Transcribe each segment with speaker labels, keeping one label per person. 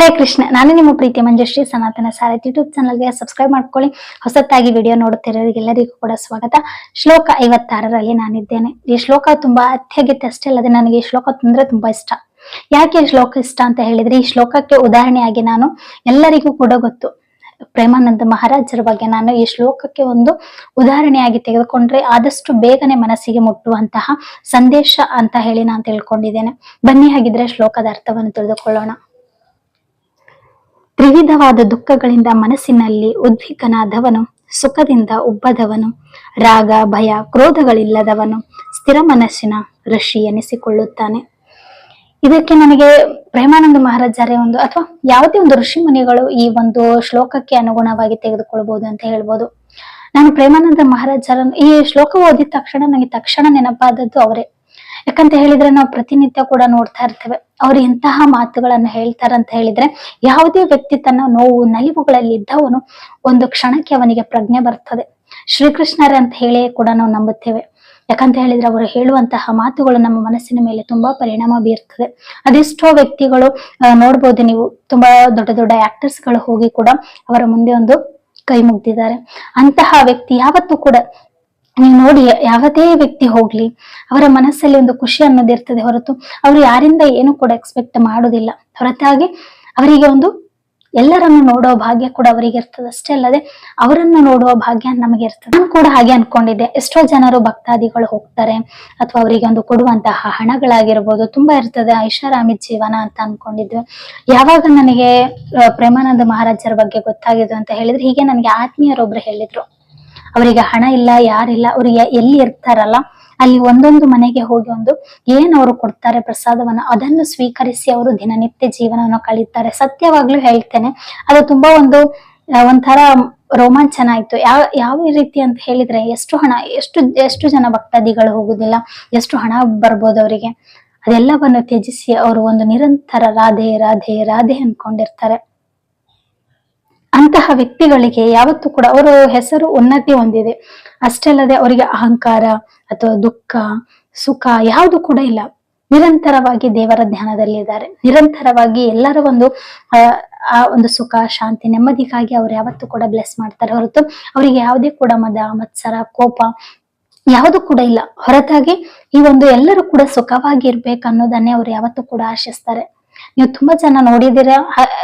Speaker 1: ಹರೇ ಕೃಷ್ಣ, ನಾನು ನಿಮ್ಮ ಪ್ರೀತಿ ಮಂಜುಶ್ರೀ, ಸನಾತನ ಸಾರಥಿ ಯೂಟ್ಯೂಬ್ ಚಾನಲ್ಗೆ ಸಬ್ಸ್ಕ್ರೈಬ್ ಮಾಡ್ಕೊಳ್ಳಿ. ಹೊಸತಾಗಿ ವಿಡಿಯೋ ನೋಡುತ್ತಿರೋರಿಗೆಲ್ಲರಿಗೂ ಕೂಡ ಸ್ವಾಗತ. ಶ್ಲೋಕ ಐವತ್ತಾರರಲ್ಲಿ ನಾನಿದ್ದೇನೆ. ಈ ಶ್ಲೋಕ ತುಂಬಾ ಅತ್ಯಗತ್ಯ ಅಷ್ಟೇ ಅಲ್ಲದೆ ನನಗೆ ಈ ಶ್ಲೋಕ ಅಂದ್ರೆ ತುಂಬಾ ಇಷ್ಟ. ಯಾಕೆ ಶ್ಲೋಕ ಇಷ್ಟ ಅಂತ ಹೇಳಿದ್ರೆ, ಈ ಶ್ಲೋಕಕ್ಕೆ ಉದಾಹರಣೆಯಾಗಿ ನಾನು ಎಲ್ಲರಿಗೂ ಕೂಡ ಗೊತ್ತು. ಪ್ರೇಮಾನಂದ ಮಹಾರಾಜರ ಬಗ್ಗೆ ನಾನು ಈ ಶ್ಲೋಕಕ್ಕೆ ಒಂದು ಉದಾಹರಣೆಯಾಗಿ ತೆಗೆದುಕೊಂಡ್ರೆ, ಆದಷ್ಟು ಬೇಗನೆ ಮನಸ್ಸಿಗೆ ಮುಟ್ಟುವಂತಹ ಸಂದೇಶ ಅಂತ ಹೇಳಿ ನಾನು ತಿಳ್ಕೊಂಡಿದ್ದೇನೆ. ಬನ್ನಿ ಹಾಗಿದ್ರೆ ಶ್ಲೋಕದ ಅರ್ಥವನ್ನು ತಿಳಿದುಕೊಳ್ಳೋಣ. ತ್ರಿವಿಧವಾದ ದುಃಖಗಳಿಂದ ಮನಸ್ಸಿನಲ್ಲಿ ಉದ್ವಿಗ್ನಾದವನು, ಸುಖದಿಂದ ಉಬ್ಬದವನು, ರಾಗ, ಭಯ, ಕ್ರೋಧಗಳಿಲ್ಲದವನು, ಸ್ಥಿರ ಮನಸ್ಸಿನ ಋಷಿ ಎನಿಸಿಕೊಳ್ಳುತ್ತಾನೆ. ಇದಕ್ಕೆ ನನಗೆ ಪ್ರೇಮಾನಂದ ಮಹಾರಾಜರೇ ಒಂದು ಅಥವಾ ಯಾವುದೇ ಒಂದು ಋಷಿ ಮುನಿಗಳು ಈ ಒಂದು ಶ್ಲೋಕಕ್ಕೆ ಅನುಗುಣವಾಗಿ ತೆಗೆದುಕೊಳ್ಬಹುದು ಅಂತ ಹೇಳ್ಬೋದು. ನಾನು ಪ್ರೇಮಾನಂದ ಮಹಾರಾಜರನ್ನು ಈ ಶ್ಲೋಕ ಓದಿದ ತಕ್ಷಣ ನನಗೆ ತಕ್ಷಣ ನೆನಪಾದದ್ದು ಅವರೇ. ಯಾಕಂತ ಹೇಳಿದ್ರೆ ನಾವು ಪ್ರತಿನಿತ್ಯ ಕೂಡ ನೋಡ್ತಾ ಇರ್ತೇವೆ. ಅವ್ರು ಇಂತಹ ಮಾತುಗಳನ್ನ ಹೇಳ್ತಾರಂತ ಹೇಳಿದ್ರೆ ಯಾವುದೇ ವ್ಯಕ್ತಿ ತನ್ನ ನೋವು, ನಲಿವುಗಳಲ್ಲಿ ಇದ್ದವನು ಒಂದು ಕ್ಷಣಕ್ಕೆ ಅವನಿಗೆ ಪ್ರಜ್ಞೆ ಬರ್ತದೆ. ಶ್ರೀಕೃಷ್ಣರೇ ಅಂತ ಹೇಳಿ ಕೂಡ ನಾವು ನಂಬುತ್ತೇವೆ. ಯಾಕಂತ ಹೇಳಿದ್ರೆ ಅವರು ಹೇಳುವಂತಹ ಮಾತುಗಳು ನಮ್ಮ ಮನಸ್ಸಿನ ಮೇಲೆ ತುಂಬಾ ಪರಿಣಾಮ ಬೀರ್ತದೆ. ಅದೆಷ್ಟೋ ವ್ಯಕ್ತಿಗಳು ನೋಡ್ಬೋದು ನೀವು, ತುಂಬಾ ದೊಡ್ಡ ದೊಡ್ಡ ಆಕ್ಟರ್ಸ್ಗಳು ಹೋಗಿ ಕೂಡ ಅವರ ಮುಂದೆ ಒಂದು ಕೈ ಮುಗ್ದಿದ್ದಾರೆ. ಅಂತಹ ವ್ಯಕ್ತಿ ಯಾವತ್ತೂ ಕೂಡ ನೀವು ನೋಡಿ ಯಾವುದೇ ವ್ಯಕ್ತಿ ಹೋಗ್ಲಿ, ಅವರ ಮನಸ್ಸಲ್ಲಿ ಒಂದು ಖುಷಿ ಅನ್ನೋದಿರ್ತದೆ ಹೊರತು ಅವರು ಯಾರಿಂದ ಏನು ಕೂಡ ಎಕ್ಸ್ಪೆಕ್ಟ್ ಮಾಡೋದಿಲ್ಲ. ಹೊರತಾಗಿ ಅವರಿಗೆ ಒಂದು ಎಲ್ಲರನ್ನು ನೋಡುವ ಭಾಗ್ಯ ಕೂಡ ಅವರಿಗೆ ಇರ್ತದೆ. ಅಷ್ಟೇ ಅಲ್ಲದೆ ಅವರನ್ನು ನೋಡುವ ಭಾಗ್ಯ ನಮಗೆ ಇರ್ತದೆ. ನಾನು ಕೂಡ ಹಾಗೆ ಅನ್ಕೊಂಡಿದ್ದೆ. ಎಷ್ಟೋ ಜನರು ಭಕ್ತಾದಿಗಳು ಹೋಗ್ತಾರೆ, ಅಥವಾ ಅವರಿಗೆ ಒಂದು ಕೊಡುವಂತಹ ಹಣಗಳಾಗಿರ್ಬೋದು, ತುಂಬಾ ಇರ್ತದೆ, ಐಷಾರಾಮಿ ಜೀವನ ಅಂತ ಅನ್ಕೊಂಡಿದ್ವಿ. ಯಾವಾಗ ನನಗೆ ಪ್ರೇಮಾನಂದ ಮಹಾರಾಜರ ಬಗ್ಗೆ ಗೊತ್ತಾಗಿದ್ದು ಅಂತ ಹೇಳಿದ್ರೆ ಹೀಗೆ ನನಗೆ ಆತ್ಮೀಯರೊಬ್ರು ಹೇಳಿದ್ರು. ಅವರಿಗೆ ಹಣ ಇಲ್ಲ ಯಾರಿಲ್ಲ ಅವ್ರಿಗೆ ಎಲ್ಲಿ ಇರ್ತಾರಲ್ಲ, ಅಲ್ಲಿ ಒಂದೊಂದು ಮನೆಗೆ ಹೋಗಿ ಒಂದು ಏನ್ ಅವರು ಕೊಡ್ತಾರೆ ಪ್ರಸಾದವನ್ನ, ಅದನ್ನು ಸ್ವೀಕರಿಸಿ ಅವರು ದಿನನಿತ್ಯ ಜೀವನವನ್ನು ಕಳೀತಾರೆ. ಸತ್ಯವಾಗ್ಲೂ ಹೇಳ್ತೇನೆ, ಅದು ತುಂಬಾ ಒಂದು ಒಂಥರ ರೋಮಾಂಚನ ಆಯ್ತು ಯಾವ ಯಾವ ರೀತಿ ಅಂತ ಹೇಳಿದ್ರೆ, ಎಷ್ಟು ಹಣ, ಎಷ್ಟು ಎಷ್ಟು ಜನ ಭಕ್ತಾದಿಗಳು ಹೋಗುದಿಲ್ಲ, ಎಷ್ಟು ಹಣ ಬರ್ಬೋದು ಅವರಿಗೆ. ಅದೆಲ್ಲವನ್ನು ತ್ಯಜಿಸಿ ಅವರು ಒಂದು ನಿರಂತರ ರಾಧೆ ರಾಧೆ ರಾಧೆ ಅನ್ಕೊಂಡಿರ್ತಾರೆ. ಅಂತಹ ವ್ಯಕ್ತಿಗಳಿಗೆ ಯಾವತ್ತೂ ಕೂಡ ಅವರ ಹೆಸರು ಉನ್ನತಿ ಹೊಂದಿದೆ. ಅಷ್ಟೇ ಅಲ್ಲದೆ ಅವರಿಗೆ ಅಹಂಕಾರ ಅಥವಾ ದುಃಖ ಸುಖ ಯಾವುದು ಕೂಡ ಇಲ್ಲ. ನಿರಂತರವಾಗಿ ದೇವರ ಧ್ಯಾನದಲ್ಲಿದ್ದಾರೆ ನಿರಂತರವಾಗಿ ಎಲ್ಲರ ಒಂದು ಆ, ಒಂದು ಸುಖ ಶಾಂತಿ ನೆಮ್ಮದಿಗಾಗಿ ಅವ್ರು ಯಾವತ್ತೂ ಕೂಡ ಬ್ಲೆಸ್ ಮಾಡ್ತಾರೆ ಹೊರತು ಅವರಿಗೆ ಯಾವುದೇ ಕೂಡ ಮದ ಮತ್ಸರ ಕೋಪ ಯಾವುದು ಕೂಡ ಇಲ್ಲ. ಹೊರತಾಗಿ ಈ ಒಂದು ಎಲ್ಲರೂ ಕೂಡ ಸುಖವಾಗಿ ಇರ್ಬೇಕು ಅನ್ನೋದನ್ನೇ ಅವ್ರು ಯಾವತ್ತೂ ಕೂಡ ಆಶಿಸ್ತಾರೆ. ನೀವು ತುಂಬಾ ಜನ ನೋಡಿದಿರ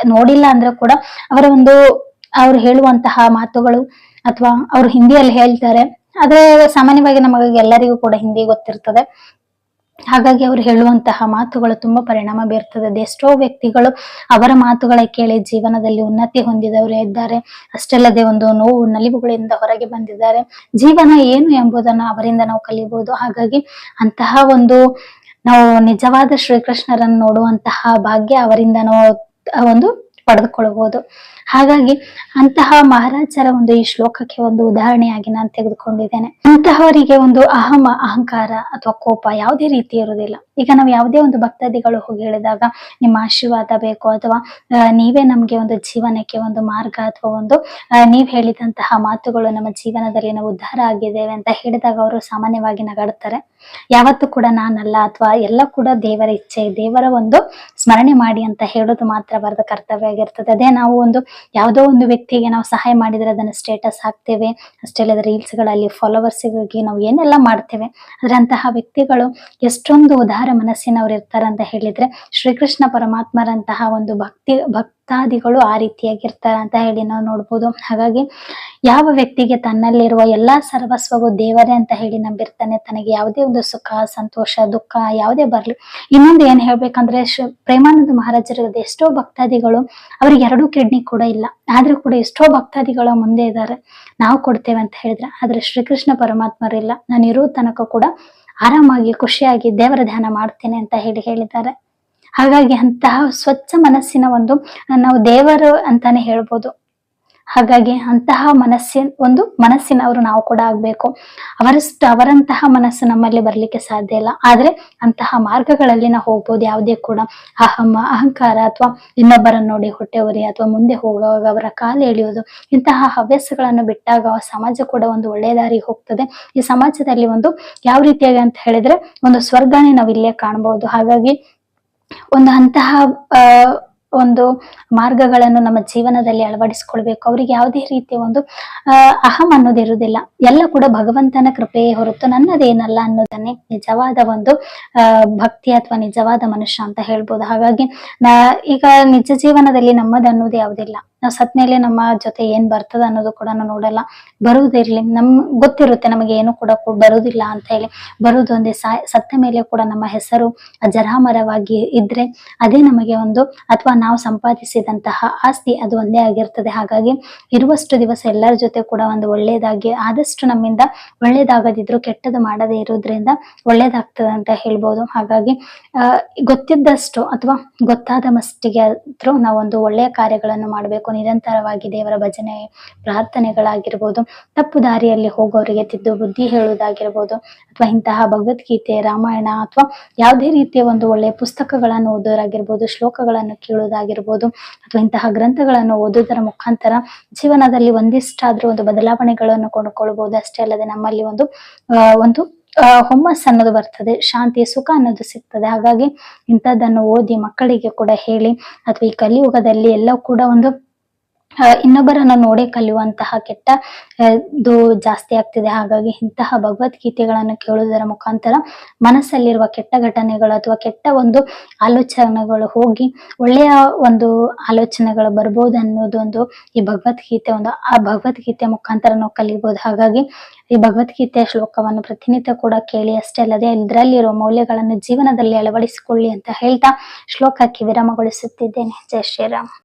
Speaker 1: ನೋಡಿಲ್ಲ ಅಂದ್ರೆ ಕೂಡ ಅವರ ಒಂದು, ಅವ್ರು ಹೇಳುವಂತಹ ಮಾತುಗಳು ಅಥವಾ ಅವ್ರು ಹಿಂದಿಯಲ್ಲಿ ಹೇಳ್ತಾರೆ. ಆದ್ರೆ ಸಾಮಾನ್ಯವಾಗಿ ನಮಗೆ ಎಲ್ಲರಿಗೂ ಕೂಡ ಹಿಂದಿ ಗೊತ್ತಿರ್ತದೆ. ಹಾಗಾಗಿ ಅವರು ಹೇಳುವಂತಹ ಮಾತುಗಳು ತುಂಬಾ ಪರಿಣಾಮ ಬೀರ್ತದೆ. ಅದೆಷ್ಟೋ ವ್ಯಕ್ತಿಗಳು ಅವರ ಮಾತುಗಳ ಕೇಳಿ ಜೀವನದಲ್ಲಿ ಉನ್ನತಿ ಹೊಂದಿದವರೇ ಇದ್ದಾರೆ. ಅಷ್ಟಲ್ಲದೆ ಒಂದು ನೋವು ನಲಿವುಗಳಿಂದ ಹೊರಗೆ ಬಂದಿದ್ದಾರೆ. ಜೀವನ ಏನು ಎಂಬುದನ್ನು ಅವರಿಂದ ನಾವು ಕಲಿಬಹುದು ಹಾಗಾಗಿ ಅಂತಹ ಒಂದು ನಾವು ನಿಜವಾದ ಶ್ರೀಕೃಷ್ಣರನ್ನು ನೋಡುವಂತಹ ಭಾಗ್ಯ ಅವರಿಂದ ನಾವು ಒಂದು ಪಡೆದುಕೊಳ್ಳಬಹುದು. ಹಾಗಾಗಿ ಅಂತಹ ಮಹಾರಾಜರ ಒಂದು ಈ ಶ್ಲೋಕಕ್ಕೆ ಒಂದು ಉದಾಹರಣೆಯಾಗಿ ನಾನು ತೆಗೆದುಕೊಂಡಿದ್ದೇನೆ. ಅಂತಹವರಿಗೆ ಒಂದು ಅಹಮ, ಅಹಂಕಾರ ಅಥವಾ ಕೋಪ ಯಾವುದೇ ರೀತಿ ಇರುವುದಿಲ್ಲ. ಈಗ ನಾವು ಯಾವುದೇ ಒಂದು ಭಕ್ತಾದಿಗಳು ಹೋಗಿ ಹೇಳಿದಾಗ ನಿಮ್ಮ ಆಶೀರ್ವಾದ ಬೇಕು ಅಥವಾ ನೀವೇ ನಮ್ಗೆ ಒಂದು ಜೀವನಕ್ಕೆ ಒಂದು ಮಾರ್ಗ ಅಥವಾ ಒಂದು ನೀವ್ ಹೇಳಿದಂತಹ ಮಾತುಗಳು ನಮ್ಮ ಜೀವನದಲ್ಲಿ ನಾವು ಉದ್ಧಾರ ಆಗಿದ್ದೇವೆ ಅಂತ ಹೇಳಿದಾಗ ಅವರು ಸಾಮಾನ್ಯವಾಗಿ ನಗಾಡುತ್ತಾರೆ ಯಾವತ್ತೂ ಕೂಡ ನಾನಲ್ಲ ಅಥವಾ ಎಲ್ಲ ಕೂಡ ದೇವರ ಇಚ್ಛೆ, ದೇವರ ಒಂದು ಸ್ಮರಣೆ ಮಾಡಿ ಅಂತ ಹೇಳೋದು ಮಾತ್ರ ಬರದ ಕರ್ತವ್ಯ ಆಗಿರ್ತದೆ. ಅದೇ ನಾವು ಒಂದು ಯಾವುದೋ ಒಂದು ವ್ಯಕ್ತಿಗೆ ನಾವು ಸಹಾಯ ಮಾಡಿದ್ರೆ ಅದನ್ನ ಸ್ಟೇಟಸ್ ಹಾಕ್ತೇವೆ, ಅಷ್ಟೇ ಅಲ್ಲದೆ ರೀಲ್ಸ್ಗಳಲ್ಲಿ ಗಳಲ್ಲಿ ಫಾಲೋವರ್ಸ್ಗಾಗಿ ನಾವು ಏನೆಲ್ಲ ಮಾಡ್ತೇವೆ, ಆದ್ರೆ ಅಂತಹ ವ್ಯಕ್ತಿಗಳು ಎಷ್ಟೊಂದು ಉದಾರ ಮನಸ್ಸಿನವ್ರು ಇರ್ತಾರಂತ ಹೇಳಿದ್ರೆ ಶ್ರೀಕೃಷ್ಣ ಪರಮಾತ್ಮರಂತಹ ಒಂದು ಭಕ್ತಿ ಭಕ್ತಾದಿಗಳು ಆ ರೀತಿಯಾಗಿರ್ತಾರೆ ಅಂತ ಹೇಳಿ ನಾವು ನೋಡ್ಬೋದು. ಹಾಗಾಗಿ ಯಾವ ವ್ಯಕ್ತಿಗೆ ತನ್ನಲ್ಲಿರುವ ಎಲ್ಲಾ ಸರ್ವಸ್ವವು ದೇವರೇ ಅಂತ ಹೇಳಿ ನಂಬಿರ್ತಾನೆ, ತನಗೆ ಯಾವುದೇ ಒಂದು ಸುಖ, ಸಂತೋಷ, ದುಃಖ ಯಾವುದೇ ಬರಲಿ. ಇನ್ನೊಂದು ಏನ್ ಹೇಳ್ಬೇಕಂದ್ರೆ ಪ್ರೇಮಾನಂದ ಮಹಾರಾಜರ ಎಷ್ಟೋ ಭಕ್ತಾದಿಗಳು ಅವ್ರಿಗೆ ಎರಡೂ ಕಿಡ್ನಿ ಕೂಡ ಇಲ್ಲ. ಆದ್ರೂ ಕೂಡ ಎಷ್ಟೋ ಭಕ್ತಾದಿಗಳು ಮುಂದೆ ಇದ್ದಾರೆ. ನಾವು ಕೊಡ್ತೇವೆ ಅಂತ ಹೇಳಿದ್ರೆ ಆದ್ರೆ ಶ್ರೀಕೃಷ್ಣ ಪರಮಾತ್ಮರಿಲ್ಲ. ನಾನು ಇರೋ ತನಕ ಕೂಡ ಆರಾಮಾಗಿ ಖುಷಿಯಾಗಿ ದೇವರ ಧ್ಯಾನ ಮಾಡ್ತೇನೆ ಅಂತ ಹೇಳಿ ಹೇಳಿದ್ದಾರೆ. ಹಾಗಾಗಿ ಅಂತಹ ಸ್ವಚ್ಛ ಮನಸ್ಸಿನ ಒಂದು ನಾವು ದೇವರು ಅಂತಾನೆ ಹೇಳ್ಬೋದು. ಹಾಗಾಗಿ ಅಂತಹ ಮನಸ್ಸಿನ ಒಂದು ಮನಸ್ಸಿನವರು ನಾವು ಕೂಡ ಆಗ್ಬೇಕು. ಅವರಷ್ಟು, ಅವರಂತಹ ಮನಸ್ಸು ನಮ್ಮಲ್ಲಿ ಬರ್ಲಿಕ್ಕೆ ಸಾಧ್ಯ ಇಲ್ಲ. ಆದ್ರೆ ಅಂತಹ ಮಾರ್ಗಗಳಲ್ಲಿ ನಾವು ಹೋಗ್ಬೋದು. ಯಾವುದೇ ಕೂಡ ಅಹಮ ಅಹಂಕಾರ ಅಥವಾ ಇನ್ನೊಬ್ಬರನ್ನು ನೋಡಿ ಹೊಟ್ಟೆ ಉರಿ ಅಥವಾ ಮುಂದೆ ಹೋಗುವಾಗ ಅವರ ಕಾಲು ಎಳೆಯೋದು ಇಂತಹ ಹವ್ಯಾಸಗಳನ್ನು ಬಿಟ್ಟಾಗ ಸಮಾಜ ಕೂಡ ಒಂದು ಒಳ್ಳೆಯ ದಾರಿಗೆ ಹೋಗ್ತದೆ. ಈ ಸಮಾಜದಲ್ಲಿ ಒಂದು ಯಾವ ರೀತಿಯಾಗಿ ಅಂತ ಹೇಳಿದ್ರೆ ಒಂದು ಸ್ವರ್ಗನೇ ನಾವು ಇಲ್ಲೇ ಕಾಣಬಹುದು ಹಾಗಾಗಿ ಒಂದು ಅಂತಹ ಒಂದು ಮಾರ್ಗಗಳನ್ನು ನಮ್ಮ ಜೀವನದಲ್ಲಿ ಅಳವಡಿಸ್ಕೊಳ್ಬೇಕು. ಅವರಿಗೆ ಯಾವುದೇ ರೀತಿಯ ಒಂದು ಅಹಂ ಅನ್ನೋದಿರುವುದಿಲ್ಲ ಎಲ್ಲ ಕೂಡ ಭಗವಂತನ ಕೃಪೆಯೇ ಹೊರತು ನನ್ನದೇನಲ್ಲ ಅನ್ನೋದನ್ನೇ ನಿಜವಾದ ಒಂದು ಭಕ್ತಿ ಅಥವಾ ನಿಜವಾದ ಮನುಷ್ಯ ಅಂತ ಹೇಳ್ಬೋದು. ಹಾಗಾಗಿ ಈಗ ನಿಜ ಜೀವನದಲ್ಲಿ ನಮ್ಮದನ್ನೋದು ಯಾವುದಿಲ್ಲ. ನಾವು ಸತ್ ಮೇಲೆ ನಮ್ಮ ಜೊತೆ ಏನ್ ಬರ್ತದ ಅನ್ನೋದು ಕೂಡ ನಾವು ನೋಡಲ್ಲ. ಬರುವುದಿರ್ಲಿ ನಮ್ ಗೊತ್ತಿರುತ್ತೆ ನಮಗೆ ಏನು ಕೂಡ ಬರುವುದಿಲ್ಲ ಅಂತ ಹೇಳಿ. ಬರುವುದು ಒಂದೇ ಸತ್ತ ಮೇಲೆ ಕೂಡ ನಮ್ಮ ಹೆಸರು ಅಜರಾಮರವಾಗಿ ಇದ್ರೆ ಅದೇ ನಮಗೆ ಒಂದು, ಅಥವಾ ನಾವು ಸಂಪಾದಿಸಿದಂತಹ ಆಸ್ತಿ ಅದು ಒಂದೇ ಆಗಿರ್ತದೆ. ಹಾಗಾಗಿ ಇರುವಷ್ಟು ದಿವಸ ಎಲ್ಲರ ಜೊತೆ ಕೂಡ ಒಂದು ಒಳ್ಳೇದಾಗಿ, ಆದಷ್ಟು ನಮ್ಮಿಂದ ಒಳ್ಳೇದಾಗದಿದ್ರು ಕೆಟ್ಟದ್ದು ಮಾಡದೇ ಇರೋದ್ರಿಂದ ಒಳ್ಳೇದಾಗ್ತದೆ ಅಂತ ಹೇಳ್ಬೋದು. ಹಾಗಾಗಿ ಗೊತ್ತಿದ್ದಷ್ಟು ಅಥವಾ ಗೊತ್ತಾದ ಮಸ್ಟಿಗೆ ಆದ್ರೂ ನಾವೊಂದು ಒಳ್ಳೆಯ ಕಾರ್ಯಗಳನ್ನು ಮಾಡಬೇಕು ನಿರಂತರವಾಗಿ ದೇವರ ಭಜನೆ ಪ್ರಾರ್ಥನೆಗಳಾಗಿರ್ಬೋದು, ತಪ್ಪು ದಾರಿಯಲ್ಲಿ ಹೋಗೋರಿಗೆ ತಿದ್ದು ಬುದ್ಧಿ ಹೇಳುವುದಾಗಿರ್ಬೋದು, ಅಥವಾ ಇಂತಹ ಭಗವದ್ಗೀತೆ, ರಾಮಾಯಣ, ಅಥವಾ ಯಾವುದೇ ರೀತಿಯ ಒಂದು ಒಳ್ಳೆಯ ಪುಸ್ತಕಗಳನ್ನು ಓದೋರಾಗಿರ್ಬೋದು, ಶ್ಲೋಕಗಳನ್ನು ಕೇಳೋದಾಗಿರ್ಬೋದು ಅಥವಾ ಇಂತಹ ಗ್ರಂಥಗಳನ್ನು ಓದೋದರ ಮುಖಾಂತರ ಜೀವನದಲ್ಲಿ ಒಂದಿಷ್ಟಾದ್ರೂ ಒಂದು ಬದಲಾವಣೆಗಳನ್ನು ಕೊಂಡುಕೊಳ್ಬಹುದು ಅಷ್ಟೇ ಅಲ್ಲದೆ ನಮ್ಮಲ್ಲಿ ಒಂದು ಒಂದು ಹುಮ್ಮಸ್ ಅನ್ನೋದು ಬರ್ತದೆ, ಶಾಂತಿ, ಸುಖ ಅನ್ನೋದು ಸಿಗ್ತದೆ. ಹಾಗಾಗಿ ಇಂಥದ್ದನ್ನು ಓದಿ ಮಕ್ಕಳಿಗೆ ಕೂಡ ಹೇಳಿ, ಅಥವಾ ಈ ಕಲಿಯುಗದಲ್ಲಿ ಎಲ್ಲ ಕೂಡ ಒಂದು ಇನ್ನೊಬ್ಬರನ್ನ ನೋಡಿ ಕಲಿಯುವಂತಹ ಕೆಟ್ಟ ಜಾಸ್ತಿ ಆಗ್ತಿದೆ. ಹಾಗಾಗಿ ಇಂತಹ ಭಗವದ್ಗೀತೆಗಳನ್ನು ಕೇಳುವುದರ ಮುಖಾಂತರ ಮನಸ್ಸಲ್ಲಿರುವ ಕೆಟ್ಟ ಘಟನೆಗಳು ಅಥವಾ ಕೆಟ್ಟ ಒಂದು ಆಲೋಚನೆಗಳು ಹೋಗಿ ಒಳ್ಳೆಯ ಒಂದು ಆಲೋಚನೆಗಳು ಬರ್ಬೋದು ಅನ್ನೋದು ಒಂದು ಈ ಭಗವದ್ಗೀತೆ ಒಂದು, ಆ ಭಗವದ್ಗೀತೆ ಮುಖಾಂತರ ನಾವು ಕಲಿಬಹುದು ಹಾಗಾಗಿ ಈ ಭಗವದ್ಗೀತೆಯ ಶ್ಲೋಕವನ್ನು ಪ್ರತಿನಿತ್ಯ ಕೂಡ ಕೇಳಿ ಅಷ್ಟೇ ಅಲ್ಲದೆ ಇದರಲ್ಲಿರುವ ಮೌಲ್ಯಗಳನ್ನು ಜೀವನದಲ್ಲಿ ಅಳವಡಿಸಿಕೊಳ್ಳಿ ಅಂತ ಹೇಳ್ತಾ ಶ್ಲೋಕಕ್ಕೆ ವಿರಾಮಗೊಳಿಸುತ್ತಿದ್ದೇನೆ. ಜೈ ಶ್ರೀರಾಮ್.